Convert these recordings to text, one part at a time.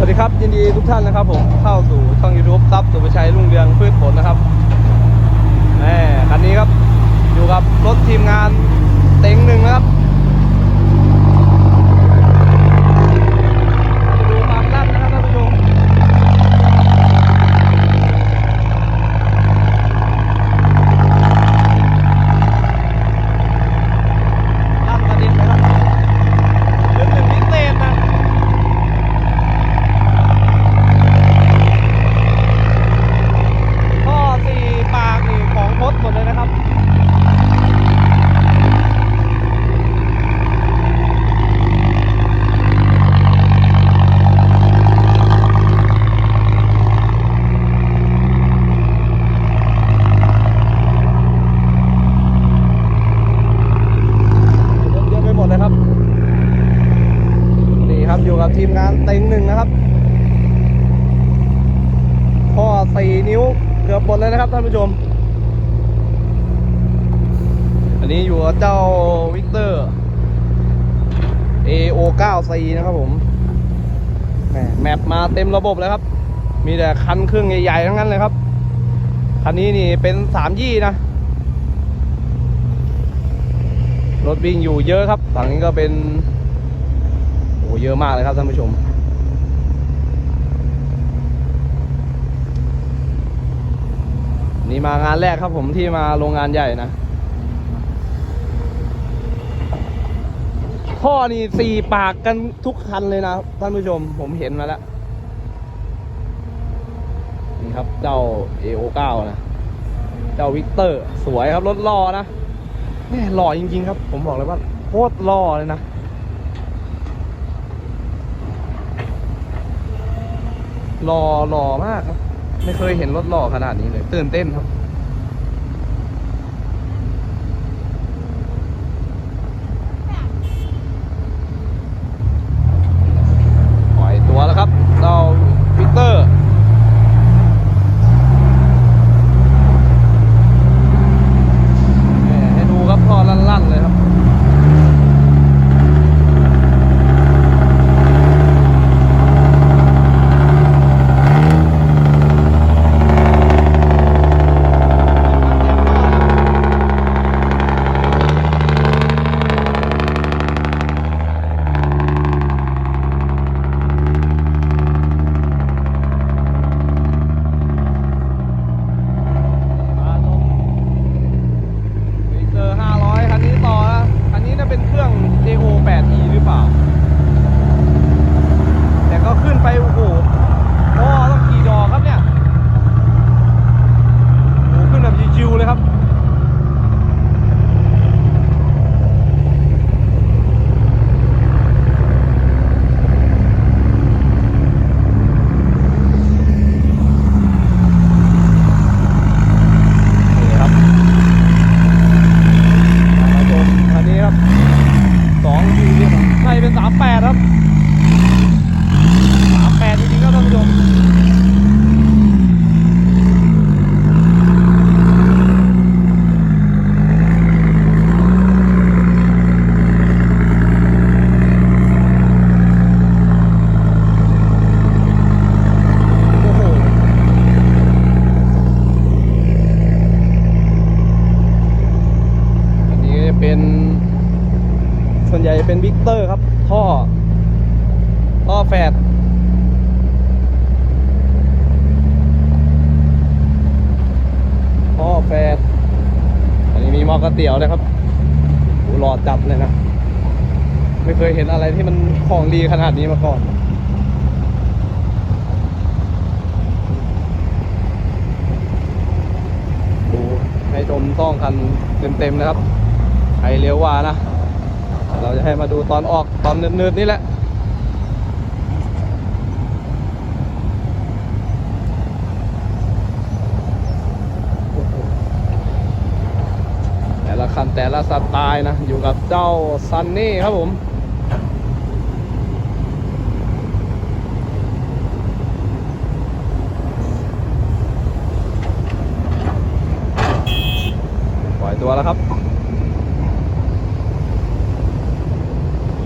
สวัสดีครับยินดีทุกท่านนะครับผมเข้าสู่ช่อง YouTube ซับสุภชัยรุ่งเรืองพืชผลนะครับแหมคันนี้ครับอยู่กับรถทีมงานเต็งหนึ่งนะครับดูความลั่นนะครับท่านผู้ชมลั่นกระดิ่งนะครับเรื่องหนึ่งพิเศษนะ ท่อสี่ปากนี่ของพดหมดเลยนะครับ รถเยอะไปหมดเลยครับ นี่ครับอยู่กับทีมงานเต็งหนึ่งนะครับ ข้อสี่นิ้ว เกือบหมดเลยนะครับท่านผู้ชม อันนี้อยู่เจ้าวิกเตอร์ AO9C นะครับผมแมแมปมาเต็มระบบเลยครับ มีแต่คันเครื่องใหญ่ๆทั้งนั้นเลยครับ คันนี้นี่เป็นสามยี่นะ รถวิ่งอยู่เยอะครับ ฝั่งนี้ก็เป็น โอ้เยอะมากเลยครับท่านผู้ชม นี่มางานแรกครับผมที่มาโรงงานใหญ่นะท่อนี่สี่ปากกันทุกคันเลยนะท่านผู้ชมผมเห็นมาแล้ว นี่ครับเจ้า AO9 นะ เจ้าวิกเตอร์ สวยครับ รถล่อนะแม่หล่อจริง ๆ ครับ ผมบอกเลยว่าโคตรหล่อเลยนะหล่อหล่อมากครับ ไม่เคยเห็นรถหล่อขนาดนี้เลย ตื่นเต้นครับ มีหมอกระเตี๋ยวเลยครับดูหลอดจัดเลยนะ ไม่เคยเห็นอะไรที่มันของดีขนาดนี้มาก่อน ดูให้ชมต้องคันเต็มๆนะครับใครเลี้ยวว่านะ เราจะให้มาดูตอนออกตอนเนืดๆนี่แหละ แต่ละสไตล์นะ อยู่กับเจ้าซันนี่ครับผม ปล่อยตัวแล้วครับ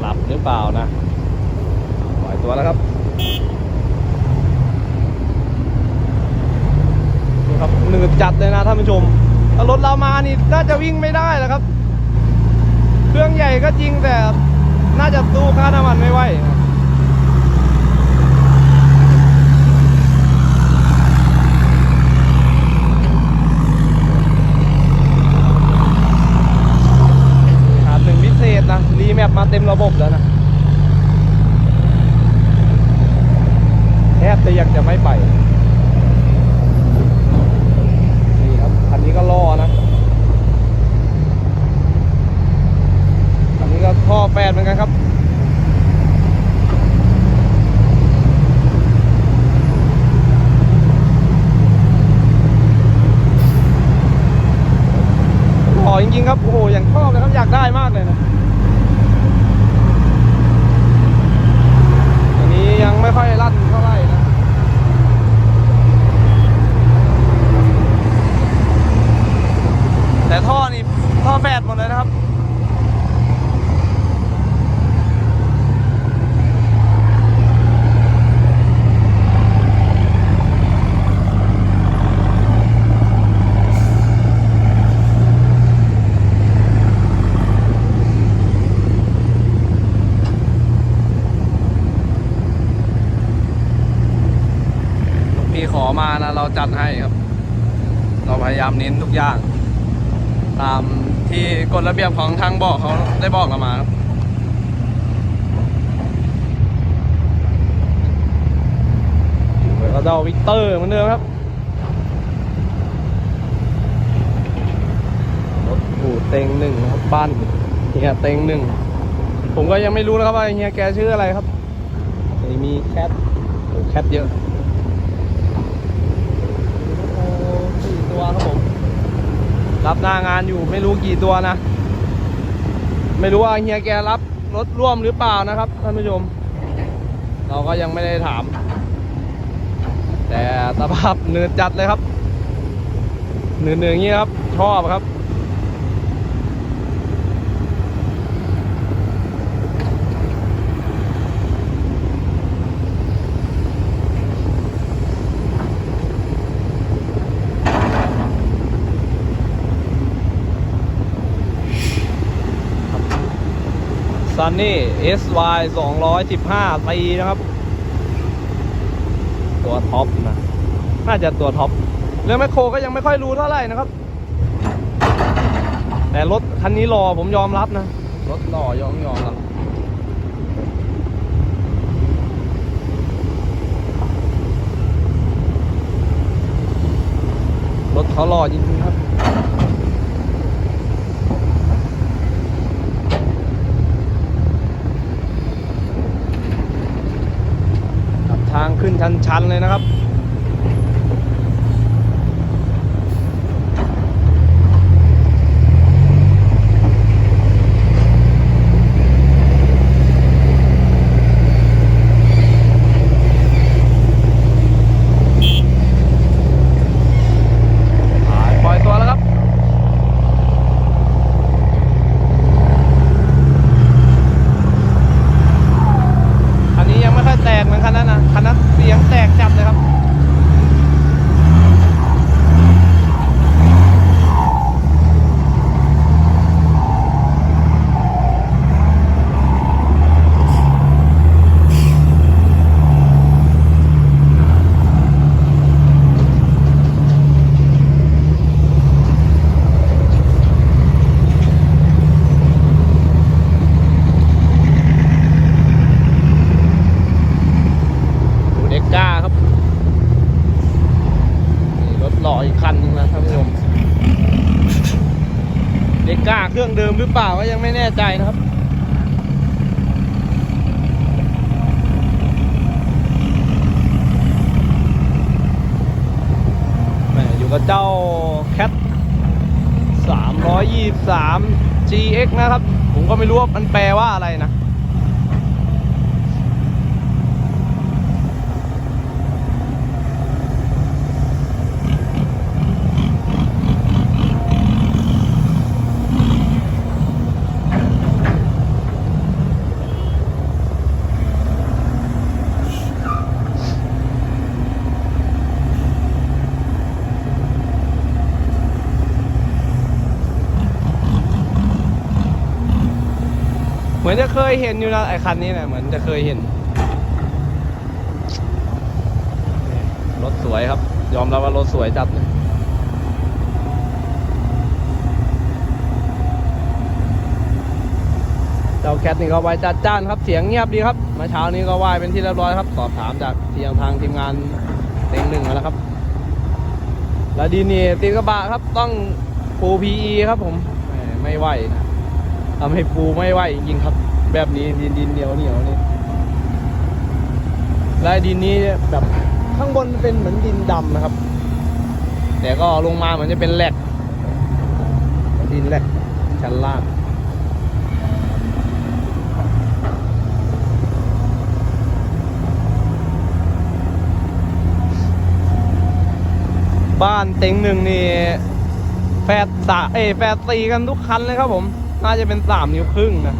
หลับหรือเปล่านะ ปล่อยตัวแล้วครับครับเหนื่อยจัดเลยนะท่านผู้ชม ถ้ารถเรามานี่น่าจะวิ่งไม่ได้แล้วครับ เครื่องใหญ่ก็จริงแต่น่าจะสู้ค่าน้ำมันไม่ไหวนะขาดหนึ่งพิเศษนะรีแมปมาเต็มระบบแล้วนะ แทบจะอยากจะไม่ไป นี่ครับ คันนี้ก็ล่อนะ คันนี้ก็ท่อแปดเหมือนกันครับ หล่อจ ริงๆครับ โอ้โห อย่างชอบเลยครับ อยากได้มากเลยนะอันนี้ยังไม่ค่อยลั่นเท่าไหร่นะแต่ท่อนี่ท่อแฝดหมดเลยนะครับ พี่ขอมานะเราจัดให้ครับ เราพยายามเน้นทุกอย่าง ตามที่กฎระเบียบของทางบอกเขาได้บอกเรามาครับเราเอาวิกเตอร์เหมือนเดิมครับรถอู่เต็งหนึ่งครับบ้านเฮียเต็งหนึ่งผมก็ยังไม่รู้นะครับว่าเฮียแกชื่ออะไรครับมีแคทโอ้แคทเยอะ โอ้สี่ ตัวครับผม รับหน้างานอยู่ไม่รู้กี่ตัวนะ ไม่รู้ว่าเฮียแกรับรถร่วมหรือเปล่านะครับท่านผู้ชม เราก็ยังไม่ได้ถาม แต่สภาพเนืดจัดเลยครับเนืดๆอย่างนี้ครับ ชอบครับ ซันนี่ SY 215ปีนะครับ ตัวท็อปนะ น่าจะตัวท็อปเรื่องแมคโครก็ยังไม่ค่อยรู้เท่าไหร่นะครับ แต่รถคันนี้รอผมยอมรับนะ รถรอยอมยอมรับรถเขารอจริงๆครับ ครับทาง ขึ้นชันๆเลยนะครับ ปล่อยตัวแล้วครับ คันนี้ยังไม่ค่อยแตกเหมือนคันนั้นนะ คันนั้นเสียงแตกจับเลยครับ ดูเด็กก้าครับ นี่รถหล่ออีกคันนึงนะท่านผู้ชม เด็กก้าเค รื่องเดิมหรือเปล่าก็ยังไม่แน่ใจนะครับแหมอยู่กับเจ้าแคท323 GX นะครับ ผมก็ไม่รู้ว่ามันแปลว่าอะไรนะ มือนจะเคยเห็นอยู่นะไอ้คันนี้นี่ยเหมือนจะเคยเห็น รถสวยครับ ยอมรับว่ารถสวยจัดเลยเจ้าแคทนี่ก็ไว้จัดจ้านครับเสียงเงียบดีครับเมื่อเช้านี้ก็ไหวเป็นที่เรียบร้อยครับ สอบถามจากทีมทางทีมงานเต็งหนึ่งแล้วครับ แล้วดีนี่ตีนกระบะครับต้องปู PE ครับผมไม่ไม่ไหวนะ ทำให้ปูไม่ไหวจริงๆครับ แบบนี้ดินดินเหนียวเหนียวนี่และดินนี้แบบข้างบนเป็นเหมือนดินดำนะครับ แต่ก็ลงมาเหมือนจะเป็นแหลกดินแหลกชั้นล่างบ้านเต็งหนึ่งนี่แฟดสาเอแฟดตีกันทุกคันเลยครับผม น่าจะเป็นสามนิ้วครึ่งนะ